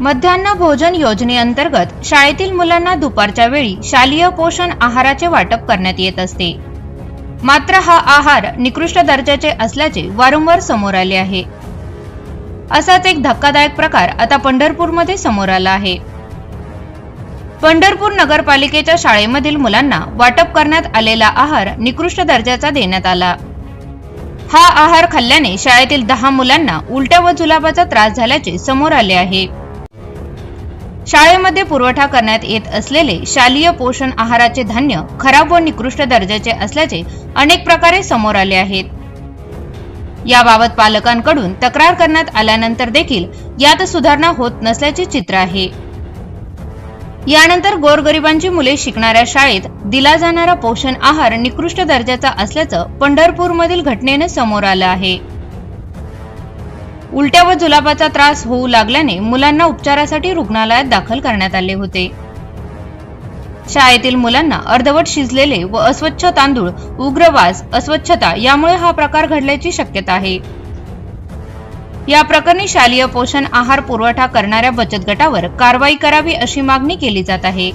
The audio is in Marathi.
मध्यान्ह भोजन योजनेअंतर्गत शाळेतील मुलांना दुपारच्या वेळी शालेय पोषण आहाराचे वाटप करण्यात येत असते. मात्र हा आहार निकृष्ट दर्जाचे असल्याचे वारंवार समोर आले आहे. असाच एक धक्कादायक प्रकार आता पंढरपूरमध्ये समोर आला आहे. पंढरपूर नगरपालिकेच्या शाळेमधील मुलांना वाटप करण्यात आलेला आहार निकृष्ट दर्जाचा देण्यात आला. हा आहार खाल्ल्याने शाळेतील दहा मुलांना उलट्या व जुलाबाचा त्रास झाल्याचे समोर आले आहे. शाळेमध्ये पुरवठा करण्यात येत असलेले शालेय पोषण आहाराचे धान्य खराब व निकृष्ट दर्जाचे असल्याचे अनेक प्रकारे समोर आले आहेत. याबाबत पालकांकडून तक्रार करण्यात आल्यानंतर देखील यात सुधारणा होत नसल्याचे चित्र आहे. यानंतर गोरगरिबांची मुले शिकणाऱ्या शाळेत दिला जाणारा पोषण आहार निकृष्ट दर्जाचा असल्याचं पंढरपूरमधील घटनेनं समोर आलं आहे. उलट्या व जुलाबाचा त्रास होऊ लागल्याने मुलांना उपचारासाठी रुग्णालयात दाखल करण्यात आले होते. शाळेतील मुलांना अर्धवट शिजलेले व अस्वच्छ तांदूळ उग्र वास अस्वच्छता यामुळे हा प्रकार घडल्याची शक्यता आहे. या प्रकरणी शालेय पोषण आहार पुरवठा करणाऱ्या बचत गटावर कारवाई करावी अशी मागणी केली जात आहे.